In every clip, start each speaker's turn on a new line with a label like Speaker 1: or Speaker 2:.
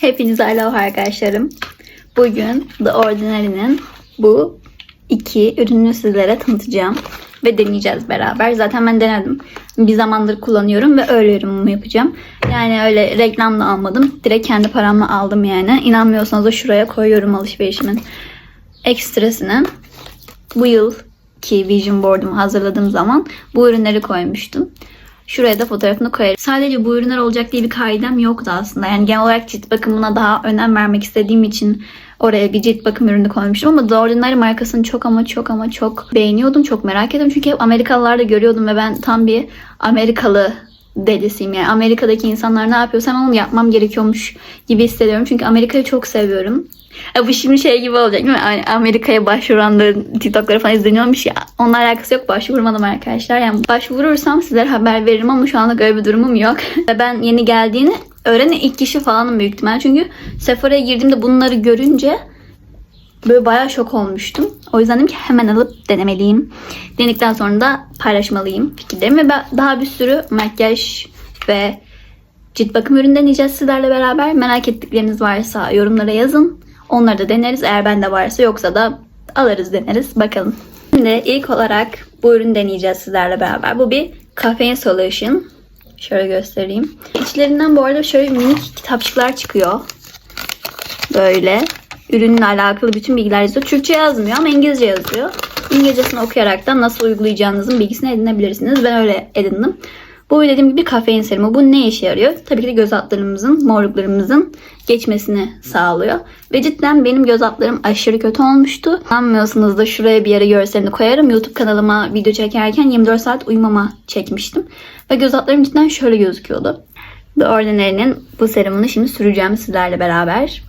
Speaker 1: Hepinize aloha arkadaşlarım. Bugün The Ordinary'nin bu iki ürünü sizlere tanıtacağım. Ve deneyeceğiz beraber. Zaten ben denedim. Bir zamandır kullanıyorum ve öyle yorumumu yapacağım. Yani öyle reklamla almadım. Direkt kendi paramla aldım yani. İnanmıyorsanız da şuraya koyuyorum alışverişimin ekstrasını. Bu yıl ki Vision Board'umu hazırladığım zaman bu ürünleri koymuştum. Şuraya da fotoğrafını koyarım. Sadece bu ürünler olacak diye bir kaidem yoktu aslında. Yani genel olarak cilt bakımına daha önem vermek istediğim için oraya bir cilt bakım ürünü koymuştum. Ama The Ordinary markasını çok ama çok ama çok beğeniyordum. Çok merak ediyordum. Çünkü hep Amerikalılarda görüyordum ve ben tam bir Amerikalı delisiyim. Yani Amerika'daki insanlar ne yapıyorsa onu yapmam gerekiyormuş gibi hissediyorum. Çünkü Amerika'yı çok seviyorum. Ya bu şimdi şey gibi olacak değil mi? Amerika'ya başvuranların TikTok'ları falan izleniyormuş ya. Onunla alakası yok. Başvurmadım arkadaşlar. Yani başvurursam sizlere haber veririm ama şu anlık öyle bir durumum yok. Ve ben yeni geldiğini öğrenen ilk kişi falanım büyük ihtimal. Çünkü Sephora'ya girdiğimde bunları görünce böyle bayağı şok olmuştum. O yüzden dedim ki hemen alıp denemeliyim. Denedikten sonra da paylaşmalıyım fikirlerimi. Ve daha bir sürü makyaj ve cilt bakım ürünü deneyeceğiz sizlerle beraber. Merak ettikleriniz varsa yorumlara yazın. Onları da deneriz. Eğer bende varsa yoksa da alırız deneriz. Bakalım. Şimdi ilk olarak bu ürünü deneyeceğiz sizlerle beraber. Bu bir Caffeine Solution. Şöyle göstereyim. İçlerinden bu arada şöyle minik kitapçıklar çıkıyor. Böyle. Ürünle alakalı bütün bilgiler yazıyor. Türkçe yazmıyor ama İngilizce yazıyor. İngilizcesini okuyaraktan nasıl uygulayacağınızın bilgisini edinebilirsiniz. Ben öyle edindim. Bu dediğim gibi kafein serumu. Bu ne işe yarıyor? Tabii ki de göz altlarımızın, morluklarımızın geçmesini sağlıyor. Ve cidden benim göz altlarım aşırı kötü olmuştu. Anlamıyorsanız da şuraya bir yere görselini koyarım. YouTube kanalıma video çekerken 24 saat uyumama çekmiştim. Ve göz altlarım cidden şöyle gözüküyordu. The Ordinary'nin bu serumunu şimdi süreceğim sizlerle beraber.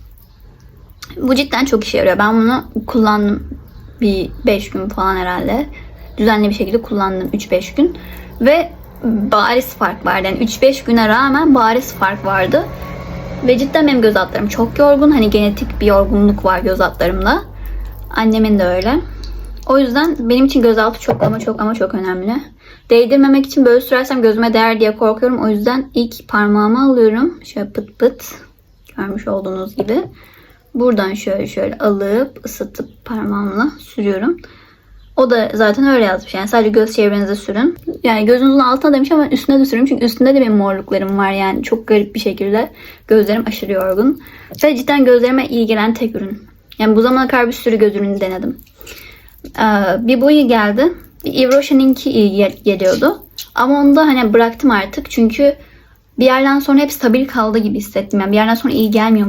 Speaker 1: Bu cidden çok işe yarıyor. Ben bunu kullandım bir 5 gün falan herhalde. Düzenli bir şekilde kullandım 3-5 gün. Ve bariz fark vardı. Yani 3-5 güne rağmen bariz fark vardı. Ve cidden benim göz altlarım çok yorgun. Hani genetik bir yorgunluk var göz altlarımda. Annemin de öyle. O yüzden benim için gözaltı çok ama çok ama çok önemli. Değdirmemek için böyle sürersem gözüme değer diye korkuyorum. O yüzden ilk parmağımı alıyorum. Şöyle pıt pıt. Görmüş olduğunuz gibi. Buradan şöyle şöyle alıp ısıtıp parmağımla sürüyorum. O da zaten öyle yazmış. Yani sadece göz çevrenize sürün. Yani gözünüzün altına demiş ama üstüne de sürün. Çünkü üstünde de benim morluklarım var. Yani çok garip bir şekilde gözlerim aşırı yorgun. Ve cidden gözlerime iyi gelen tek ürün. Yani bu zamana kadar bir sürü göz ürünü denedim. Ee, bir bu iyi geldi. Rocher'inki iyi gel- geliyordu. Ama onu da hani bıraktım artık. Çünkü bir yerden sonra hep stabil kaldı gibi hissettim. Yani bir yerden sonra iyi gelmiyor